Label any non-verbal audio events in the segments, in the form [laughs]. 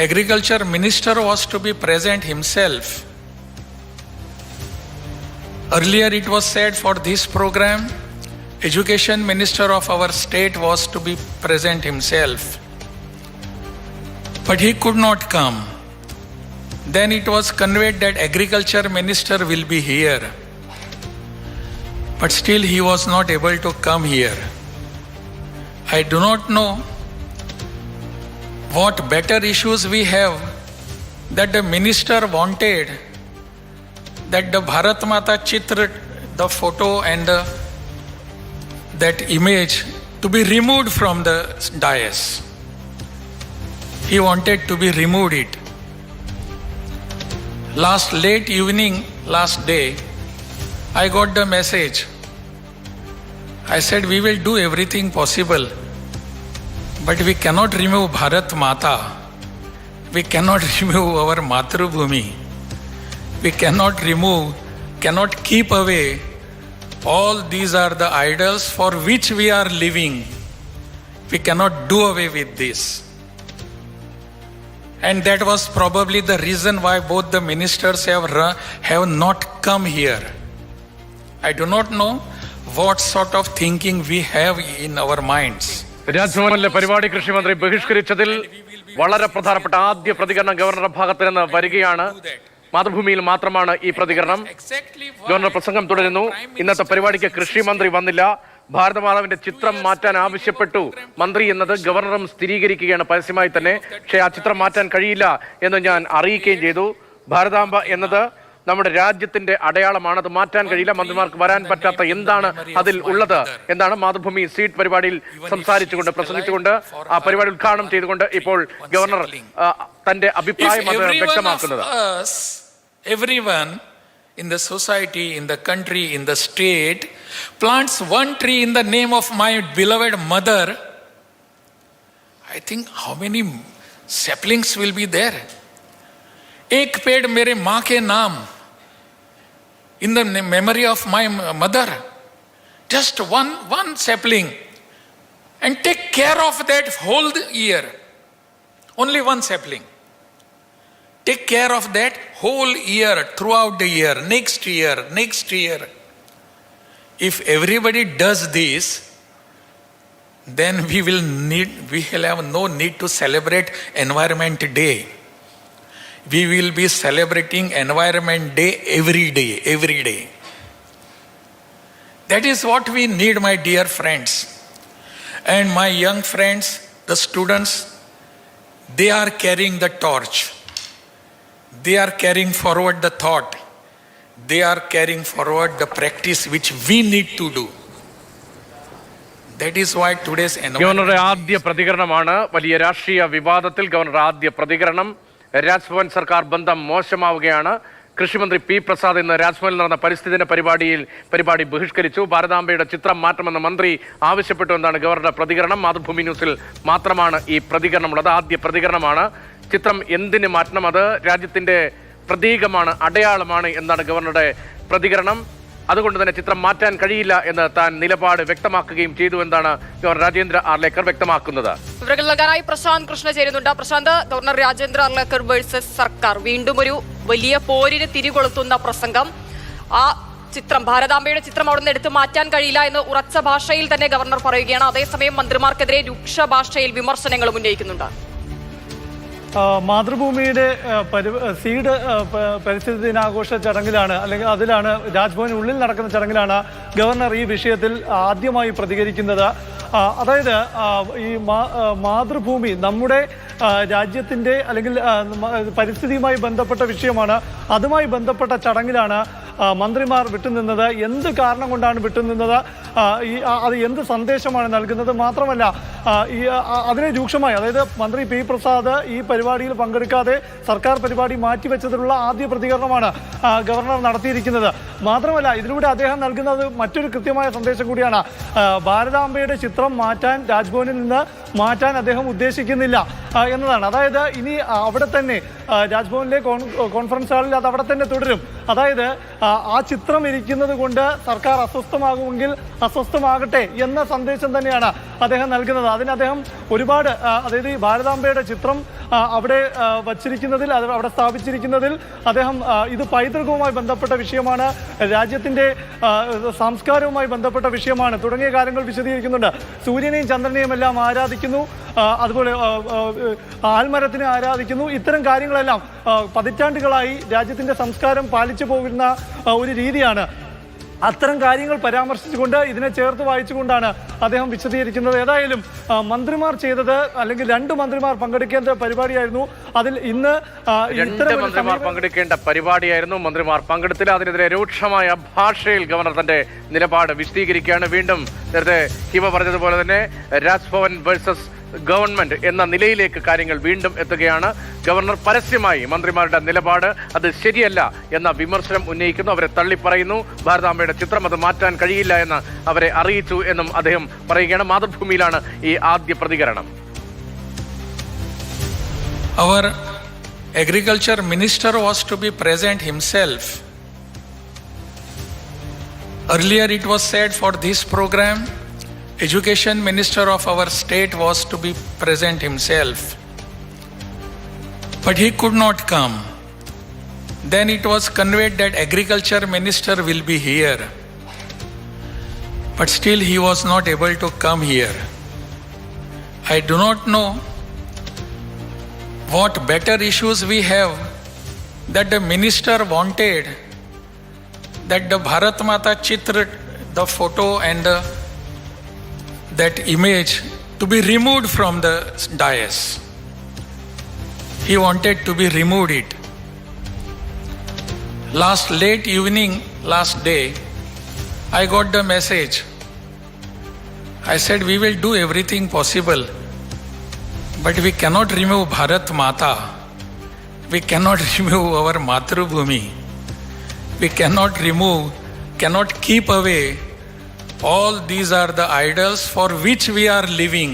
agriculture minister was to be present himself. Earlier it was said for this program, education minister of our state was to be present himself. But he could not come. Then it was conveyed that agriculture minister will be here. But still he was not able to come here. I do not know what better issues we have that the minister wanted that the Bharat Mata Chitra, the photo and the, that image to be removed from the dais. He wanted to be removed it. Last late evening, last day, I got the message. I said, We will do everything possible, but we cannot remove Bharat Mata. We cannot [laughs] remove our Matrubhumi. We cannot remove, cannot keep away. All these are the idols for which we are living. We cannot do away with this. And that was probably the reason why both the ministers have, have not come here. I do not know what sort of thinking we have in our minds. രാജ്ഭവനിലെ പരിപാടി കൃഷിമന്ത്രി ബഹിഷ്കരിച്ചതിൽ വളരെ പ്രധാനപ്പെട്ട ആദ്യ പ്രതികരണം ഗവർണറുടെ ഭാഗത്ത് നിന്ന് വരികയാണ്. മാതൃഭൂമിയിൽ മാത്രമാണ് ഈ പ്രതികരണം. ഗവർണർ പ്രസംഗം തുടരുന്നു. ഇന്നത്തെ പരിപാടിക്ക് കൃഷി മന്ത്രി വന്നില്ല. ഭാരതമാതാവിന്റെ ചിത്രം മാറ്റാൻ ആവശ്യപ്പെട്ടു. മന്ത്രി എന്നത് ഗവർണറും സ്ഥിരീകരിക്കുകയാണ് പരസ്യമായി തന്നെ. പക്ഷേ ആ ചിത്രം മാറ്റാൻ കഴിയില്ല എന്ന് ഞാൻ അറിയിക്കുകയും ചെയ്തു. ഭാരതാംബ എന്നത് നമ്മുടെ രാജ്യത്തിന്റെ അടയാളമാണ്. അത് മാറ്റാൻ കഴിയില്ല. മന്ത്രിമാർക്ക് വരാൻ പറ്റാത്ത എന്താണ് അതിൽ ഉള്ളത്? എന്താണ് മാതൃഭൂമി സീറ്റ് പരിപാടിയിൽ സംസാരിച്ചുകൊണ്ട് പ്രസംഗിച്ചുകൊണ്ട് ആ പരിപാടി ഉദ്ഘാടനം ചെയ്തുകൊണ്ട് ഇപ്പോൾ ഗവർണർ തന്റെ അഭിപ്രായം അത് വ്യക്തമാക്കുന്നത്. everyone in the society, in the country, in the state, plants one tree in the name of my beloved mother, I think how many saplings will be there? एक पेड़ मेरे माँ के नाम in the memory of my mother just one one sapling and take care of that whole year only one sapling take care of that whole year throughout the year next year next year if everybody does this then we will need we will have no need to celebrate environment day we will be celebrating environment day every day every day that is what we need my dear friends and my young friends the students they are carrying the torch they are carrying forward the thought they are carrying forward the practice which we need to do that is why today's environment ഗവർണറുടെ ആദ്യ പ്രതികരണമാണ് വലിയ രാഷ്ട്രീയ വിവാദത്തിൽ ഗവർണറുടെ ആദ്യ പ്രതികരണം രാജ്ഭവൻ സർക്കാർ ബന്ധം മോശമാവുകയാണ്. കൃഷിമന്ത്രി പി പ്രസാദ് ഇന്ന് രാജ്ഭവനിൽ നടന്ന പരിസ്ഥിതിദിന പരിപാടിയിൽ പരിപാടി ബഹിഷ്കരിച്ചു. ഭാരതാംബയുടെ ചിത്രം മാറ്റമെന്ന് മന്ത്രി ആവശ്യപ്പെട്ടു എന്നാണ് ഗവർണറുടെ പ്രതികരണം. മാതൃഭൂമി ന്യൂസിൽ മാത്രമാണ് ഈ പ്രതികരണമുള്ളത്. ആദ്യ പ്രതികരണമാണ്. ചിത്രം എന്തിന് മാറ്റണം? അത് രാജ്യത്തിന്റെ പ്രതീകമാണ് അടയാളമാണ് എന്നാണ് ഗവർണറുടെ പ്രതികരണം. അതുകൊണ്ട് തന്നെ ചിത്രം മാറ്റാൻ കഴിയില്ല എന്ന് താൻ നിലപാട് വ്യക്തമാക്കുകയും ചെയ്തു എന്നാണ് ഗവർണർ രാജേന്ദ്ര ആർലേക്കർ വ്യക്തമാക്കുന്നത്. നൽകാനായി പ്രശാന്ത് കൃഷ്ണ ചേരുന്നുണ്ട്. പ്രശാന്ത് ഗവർണർ രാജേന്ദ്ര അർലേക്കർ വേഴ്സസ് സർക്കാർ. വീണ്ടും ഒരു വലിയ പോരിന് തിരികൊളുത്തുന്ന പ്രസംഗം. ആ ചിത്രം ഭാരതാംബയുടെ ചിത്രം അവിടെ നിന്ന് എടുത്തു മാറ്റാൻ കഴിയില്ല എന്ന് ഉറച്ച ഭാഷയിൽ തന്നെ ഗവർണർ പറയുകയാണ്. അതേസമയം മന്ത്രിമാർക്കെതിരെ രൂക്ഷ ഭാഷയിൽ വിമർശനങ്ങളും ഉന്നയിക്കുന്നുണ്ട്. മാതൃഭൂമിയുടെ സീഡ് പരിസ്ഥിതി ദിനാഘോഷ ചടങ്ങിലാണ് അല്ലെങ്കിൽ അതിലാണ് രാജ്ഭവനുള്ളിൽ നടക്കുന്ന ചടങ്ങിലാണ് ഗവർണർ ഈ വിഷയത്തിൽ ആദ്യമായി പ്രതികരിക്കുന്നത്. അതായത് ഈ മാതൃഭൂമി നമ്മുടെ രാജ്യത്തിന്റെ അല്ലെങ്കിൽ പരിസ്ഥിതിയുമായി ബന്ധപ്പെട്ട വിഷയമാണ്. അതുമായി ബന്ധപ്പെട്ട ചടങ്ങിലാണ് മന്ത്രിമാർ വിട്ടുനിന്നത്. എന്ത് കാരണം കൊണ്ടാണ് വിട്ടുനിന്നത്? ഈ അത് എന്ത് സന്ദേശമാണ് നൽകുന്നത്? മാത്രമല്ല ഈ അതിനെ രൂക്ഷമായി. അതായത് മന്ത്രി പി പ്രസാദ് ഈ പരിപാടിയിൽ പങ്കെടുക്കാതെ സർക്കാർ പരിപാടി മാറ്റിവെച്ചതിലുള്ള ആദ്യ പ്രതികരണമാണ് ഗവർണർ നടത്തിയിരിക്കുന്നത്. മാത്രമല്ല ഇതിലൂടെ അദ്ദേഹം നൽകുന്നത് മറ്റൊരു കൃത്യമായ സന്ദേശം കൂടിയാണ്. ഭാരതാംബയുടെ ചിത്രം മാറ്റാൻ രാജ്ഭവനിൽ നിന്ന് മാറ്റാൻ അദ്ദേഹം ഉദ്ദേശിക്കുന്നില്ല എന്നതാണ്. അതായത് ഇനി അവിടെ തന്നെ രാജ്ഭവനിലെ കോൺ- കോൺഫറൻസ് ഹാളിൽ അത് അവിടെ തന്നെ തുടരും. അതായത് ആ ചിത്രം ഇരിക്കുന്നത് കൊണ്ട് സർക്കാർ അസ്വസ്ഥമാകുമെങ്കിൽ അസ്വസ്ഥമാകട്ടെ എന്ന സന്ദേശം തന്നെയാണ് അദ്ദേഹം നൽകുന്നത്. അതിന് അദ്ദേഹം ഒരുപാട് അതായത് ഈ ഭാരതാംബയുടെ ചിത്രം അവിടെ വച്ചിരിക്കുന്നതിൽ അത് അവിടെ സ്ഥാപിച്ചിരിക്കുന്നതിൽ അദ്ദേഹം ഇത് പൈതൃകവുമായി ബന്ധപ്പെട്ട വിഷയമാണ് രാജ്യത്തിന്റെ സംസ്കാരവുമായി ബന്ധപ്പെട്ട വിഷയമാണ്. തുടങ്ങിയ കാര്യങ്ങൾ വിശദീകരിക്കുന്നുണ്ട്. സൂര്യനെയും ചന്ദ്രനെയും എല്ലാം ആരാധിക്കുന്നു അതുപോലെ ആൽമരത്തിനെ ആരാധിക്കുന്നു. ഇത്തരം കാര്യങ്ങളെല്ലാം പതിറ്റാണ്ടുകളായി രാജ്യത്തിന്റെ സംസ്കാരം പാലിച്ചു പോകുന്ന ഒരു രീതിയാണ്. അത്തരം കാര്യങ്ങൾ പരാമർശിച്ചുകൊണ്ട് ഇതിനെ ചേർത്ത് വായിച്ചുകൊണ്ടാണ് അദ്ദേഹം വിശദീകരിക്കുന്നത്. ഏതായാലും മന്ത്രിമാർ ചെയ്തത് അല്ലെങ്കിൽ രണ്ട് മന്ത്രിമാർ പങ്കെടുക്കേണ്ട പരിപാടിയായിരുന്നു. അതിൽ ഇന്ന് രണ്ട് മന്ത്രിമാർ പങ്കെടുക്കേണ്ട പരിപാടിയായിരുന്നു. മന്ത്രിമാർ പങ്കെടുത്തില്ല. അതിനെതിരെ രൂക്ഷമായ ഭാഷയിൽ ഗവർണർ തന്റെ നിലപാട് വിശദീകരിക്കുകയാണ്. വീണ്ടും നേരത്തെ ഹിമ പറഞ്ഞതുപോലെ തന്നെ രാജ്ഭവൻ വേഴ്സസ് ഗവൺമെന്റ് എന്ന നിലയിലേക്ക് കാര്യങ്ങൾ വീണ്ടും എത്തുകയാണ്. ഗവർണർ പരസ്യമായി മന്ത്രിമാരുടെ നിലപാട് അത് ശരിയല്ല എന്ന വിമർശനം ഉന്നയിക്കുന്നു. അവരെ തള്ളിപ്പറയുന്നു. ഭാരതാംബയുടെ ചിത്രം അത് മാറ്റാൻ കഴിയില്ല എന്ന് അവരെ അറിയിച്ചു എന്നും അദ്ദേഹം പറയുകയാണ്. മാതൃഭൂമിയിലാണ് ഈ ആദ്യ പ്രതികരണം. അവർ agriculture minister was to be present himself. Earlier it was said for this program, education minister of our state was to be present himself. But he could not come. Then it was conveyed that agriculture minister will be here. But still he was not able to come here. I do not know what better issues we have that the minister wanted that the Bharat Mata Chitra, the photo and the, that image to be removed from the dais. He wanted to be removed it. Last late evening, last day, I got the message. I said, We will do everything possible but we cannot remove Bharat Mata. We cannot [laughs] remove our Matrubhumi. We cannot remove, cannot keep away. All these are the idols for which we are living.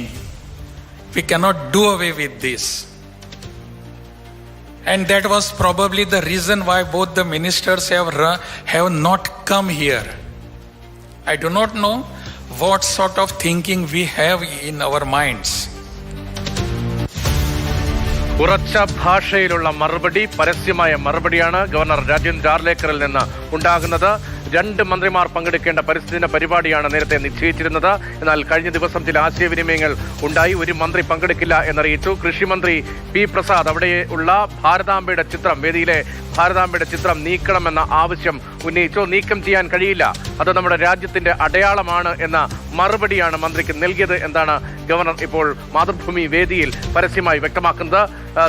We cannot do away with this. And that was probably the reason why both the ministers have, ru- have not come here. I do not know what sort of thinking we have in our minds. ഉറച്ച ഭാഷയിലുള്ള മറുപടി പരസ്യമായ മറുപടിയാണ് governor Rajendra ആർലേക്കറിൽ നിന്ന് ഉണ്ടാകുന്നത് രണ്ട് മന്ത്രിമാർ പങ്കെടുക്കേണ്ട പരിസ്ഥിതി പരിപാടിയാണ് നേരത്തെ നിശ്ചയിച്ചിരുന്നത്. എന്നാൽ കഴിഞ്ഞ ദിവസം ചില ആശയവിനിമയങ്ങൾ ഉണ്ടായി. ഒരു മന്ത്രി പങ്കെടുക്കില്ല എന്നറിയിച്ചു. കൃഷിമന്ത്രി പി പ്രസാദ് അവിടെയുള്ള ഭാരതാംബയുടെ ചിത്രം വേദിയിലെ ഭാരതാംബയുടെ ചിത്രം നീക്കണമെന്ന ആവശ്യം ഉന്നയിച്ചു. നീക്കം ചെയ്യാൻ കഴിയില്ല. അത് നമ്മുടെ രാജ്യത്തിന്റെ അടയാളമാണ് എന്ന മറുപടിയാണ് മന്ത്രിക്ക് നൽകിയത് എന്നാണ് ഗവർണർ ഇപ്പോൾ മാതൃഭൂമി വേദിയിൽ പരസ്യമായി വ്യക്തമാക്കുന്നത്.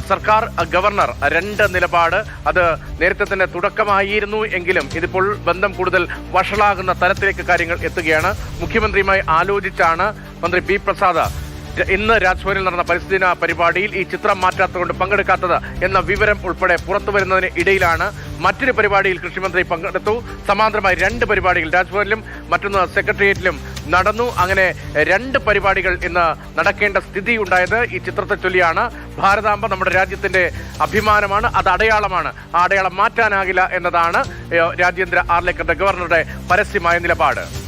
സർക്കാർ ഗവർണർ രണ്ട് നിലപാട്. അത് നേരത്തെ തന്നെ തുടക്കമായിരുന്നു എങ്കിലും ഇതിപ്പോൾ ബന്ധം കൂടുതൽ വഷളാകുന്ന തരത്തിലേക്ക് കാര്യങ്ങൾ എത്തുകയാണ്. മുഖ്യമന്ത്രിയുമായി ആലോചിച്ചാണ് മന്ത്രി പി പ്രസാദ് ഇന്ന് രാജ്ഭവനിൽ നടന്ന പരിസ്ഥിതി പരിപാടിയിൽ ഈ ചിത്രം മാറ്റാത്തതുകൊണ്ട് പങ്കെടുക്കാത്തത് എന്ന വിവരം ഉൾപ്പെടെ പുറത്തു വരുന്നതിന് ഇടയിലാണ് മറ്റൊരു പരിപാടിയിൽ കൃഷിമന്ത്രി പങ്കെടുത്തു. സമാന്തരമായി രണ്ട് പരിപാടികൾ രാജ്ഭവനിലും മറ്റൊന്ന് സെക്രട്ടേറിയറ്റിലും നടന്നു. അങ്ങനെ രണ്ട് പരിപാടികൾ ഇന്ന് നടക്കേണ്ട സ്ഥിതി ഉണ്ടായത് ഈ ചിത്രത്തെ ചൊല്ലിയാണ്. ഭാരതാംബ നമ്മുടെ രാജ്യത്തിന്റെ അഭിമാനമാണ് അത് അടയാളമാണ്. ആ അടയാളം മാറ്റാനാകില്ല എന്നതാണ് രാജേന്ദ്ര ആർലേക്കറുടെ ഗവർണറുടെ പരസ്യമായ നിലപാട്.